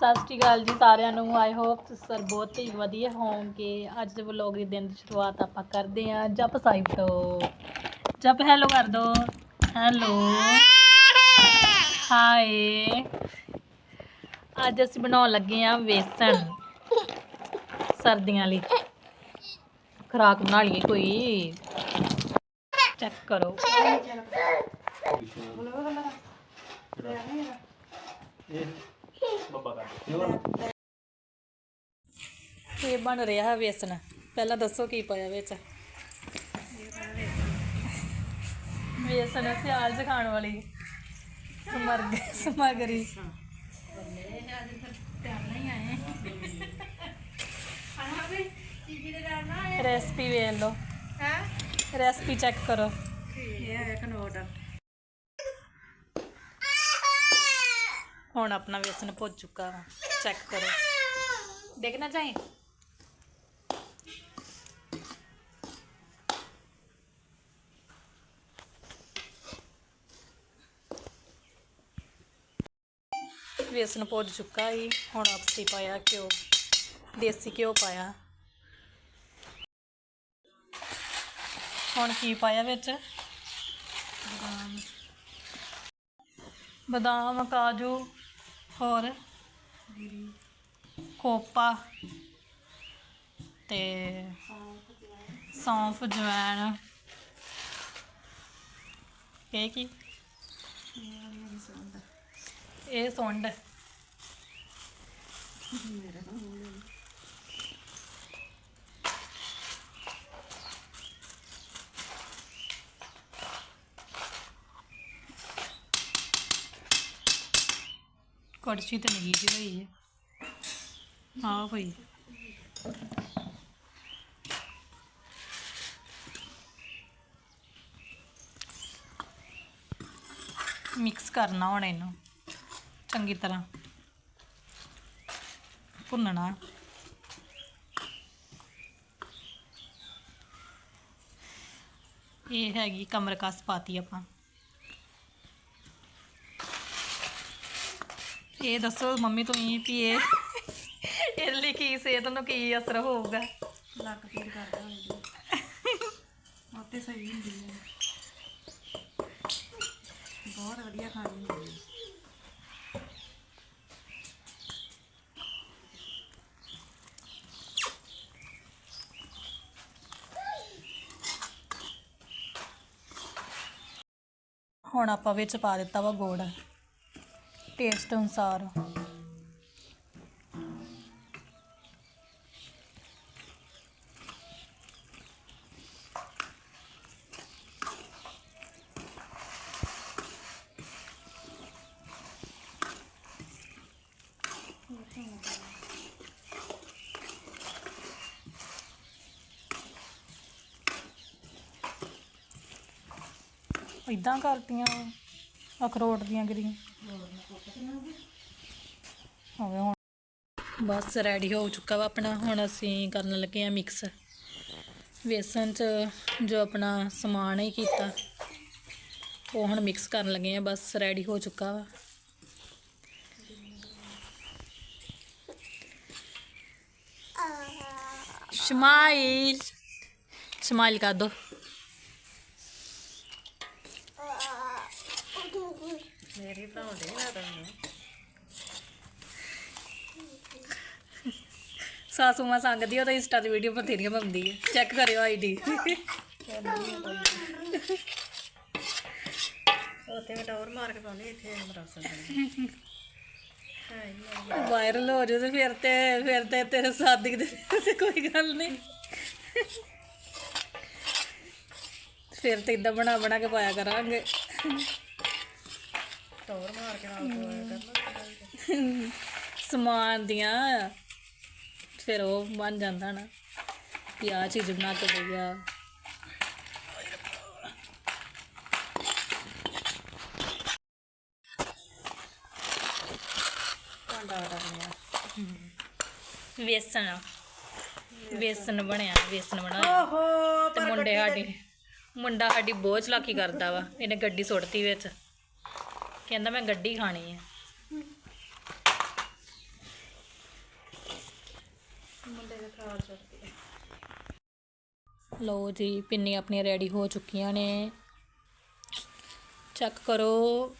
ਸਤਿ ਸ਼੍ਰੀ ਅਕਾਲ ਜੀ ਸਾਰਿਆਂ ਨੂੰ। ਆਈ ਹੋਪ ਸਰ ਬਹੁਤ ਹੀ ਵਧੀਆ ਹੋਵੋਗੇ। ਅੱਜ ਦੇ ਵਲੋਗ ਦੀ ਦਿਨ ਦੀ ਸ਼ੁਰੂਆਤ ਆਪਾਂ ਕਰਦੇ ਹਾਂ। ਜਪ ਸਾਹਿਬ ਤੋਂ। ਜਪ ਹੈਲੋ ਕਰ ਦੋ। ਹੈਲੋ ਹਾਏ ਅੱਜ ਅਸੀਂ ਬਣਾਉਣ ਲੱਗੇ ਹਾਂ ਵੇਸਣ। ਸਰਦੀਆਂ ਲਈ। ਖਰਾਕ ਬਣਾ ਲਈਏ ਕੋਈ। ਚੈੱਕ ਕਰੋ। ਇਹ ਬਣ ਰਿਹਾ ਹੈ ਵੇਸਣ। ਪਹਿਲਾਂ ਦੱਸੋ ਕੀ ਪਾਇਆ ਵਿੱਚ? ਵੇਸਣ ਸਿਆਲ ਚ ਖਾਣ ਵਾਲੀ। ਸਮਰਗ ਸਮਗਰੀ। ਰੈਸਪੀ ਵੇਖ ਲਓ। ਰੈਸਪੀ ਚੈੱਕ ਕਰੋ। ਹੁਣ ਆਪਣਾ ਵੇਸਣ ਭੁੱਜ ਚੁੱਕਾ ਵਾ। ਚੈੱਕ ਕਰੋ। ਦੇਖਣਾ ਚਾਹੀਂ ਵੇਸਣ ਭੁੱਜ ਚੁੱਕਾ ਹੀ ਹੁਣ ਆਪਸੀ ਪਾਇਆ ਘਿਓ। ਦੇਸੀ ਘਿਓ ਪਾਇਆ। ਹੁਣ ਕੀ ਪਾਇਆ ਵਿੱਚ? ਬਦਾਮ ਕਾਜੂ ਹੋਰ ਖੋਪਾ ਤੇ ਸੌਂਫ ਜਵੈਣ। ਇਹ ਕੀ? ਇਹ ਸੁੰਡ। ਕੜਛੀ ਤੇ ਨਹੀਂ ਜੀ ਹੋਈ ਹੈ। ਹਾਂ ਹੋਈ ਮਿਕਸ ਕਰਨਾ ਹੁਣ ਇਹਨੂੰ। ਚੰਗੀ ਤਰ੍ਹਾਂ। ਭੁੰਨਣਾ। ਇਹ ਹੈਗੀ ਕਮਰ ਕਸ ਪਾਤੀ ਆਪਾਂ। ਇਹ ਦੱਸੋ ਮੰਮੀ ਤੁਸੀਂ ਵੀ ਇਹ ਇਹਦੇ ਲਈ ਕੀ ਸਿਹਤ ਨੂੰ ਕੀ ਅਸਰ ਹੋਊਗਾ? ਲੱਕ ਪੀੜ ਕਰਦਾ ਹੁੰਦੀ ਆਪੇ ਸਹੀ ਹੁੰਦੀ ਹੈ ਬਹੁਤ ਵਧੀਆ ਖਾਣੀ ਹੁੰਦੀ ਹੈ ਹੁਣ ਆਪਾਂ ਵਿੱਚ ਪਾ ਦਿੱਤਾ ਵਾ ਗੁੜ। ਟੇਸਟ ਅਨੁਸਾਰ ਇਦਾਂ ਕਰਤੀਆਂ ਅਖਰੋਟ ਦੀਆਂ ਗਿਰੀਆਂ। ਹੋਵੇ ਹੁਣ। ਬਸ ਰੈਡੀ ਹੋ ਚੁੱਕਾ ਵਾ ਆਪਣਾ। ਹੁਣ ਅਸੀਂ ਕਰਨ ਲੱਗੇ ਆ ਮਿਕਸ ਵੇਸਣ ਚ ਜੋ ਆਪਣਾ ਸਮਾਨ ਹੀ ਕੀਤਾ, ਉਹ ਹੁਣ ਮਿਕਸ ਕਰਨ ਲੱਗੇ ਆ ਬਸ ਰੈਡੀ ਹੋ ਚੁੱਕਾ ਵਾ। ਸਮਾਈਲ ਸਮਾਈਲ ਕਰ ਦੋ। ਮੇਰੀ ਬਣਾਉਂਦੇ ਨਾ ਤਾਂ ਸਾਸੂ ਮਾਂ ਸੰਗਦੀ ਉਹ ਤਾਂ ਇੰਸਟਾ ਤੇ ਵੀਡੀਓ ਬਥੇਰੀਆਂ ਪਾਉਂਦੀ ਹੈ ਚੈੱਕ ਕਰਿਓ ਆਈਡੀ ਉੱਥੇ ਮੈਂ ਟੌਰ ਮਾਰ ਕੇ ਪਾਉਂਦੀ ਇੱਥੇ ਮਰਾ ਸਕਦਾ ਵਾਇਰਲ ਹੋ ਜਾਊ ਤੇ ਫਿਰ ਤੇ ਫਿਰ ਤੇ ਤੇਰੇ ਸਾਦੀ ਦੇ ਕੋਈ ਗੱਲ ਨਹੀਂ। ਫਿਰ ਤੇ ਇਦਾਂ ਬਣਾ ਬਣਾ ਕੇ ਪਾਇਆ ਕਰਾਂਗੇ। ਟੌਰ ਮਾਰ ਕੇ ਨਾਲ ਪਵਾਇਆ ਕਰਨਾ ਸਮਾਨ ਦੀਆਂ ਫਿਰ ਉਹ ਬਣ ਜਾਂਦਾ ਨਾ। ਕਿ ਆਹ ਚੀਜ਼ ਬਣਾ ਕੇ ਦੇ ਗਿਆ ਭਾਂਡਾ ਆੜਾ ਬਣਿਆ। ਵੇਸਣ। ਵੇਸਣ ਬਣਿਆ ਵੇਸਣ ਬਣਾਇਆ ਓਹੋ ਤੇ ਮੁੰਡੇ ਸਾਡੀ ਮੁੰਡਾ ਸਾਡੀ ਬਹੁਤ ਚਲਾਕੀ ਕਰਦਾ ਵਾ ਇਹਨੇ ਗੱਡੀ ਸੁੱਟਤੀ ਵਿੱਚ। ਕਹਿੰਦਾ ਮੈਂ ਗੱਡੀ ਖਾਣੀ ਹੈ ਮੁੰਡੇ ਲਓ ਜੀ ਪਿੰਨੀ ਆਪਣੀਆਂ ਰੈਡੀ ਹੋ ਚੁੱਕੀਆਂ ਨੇ। ਚੈੱਕ ਕਰੋ।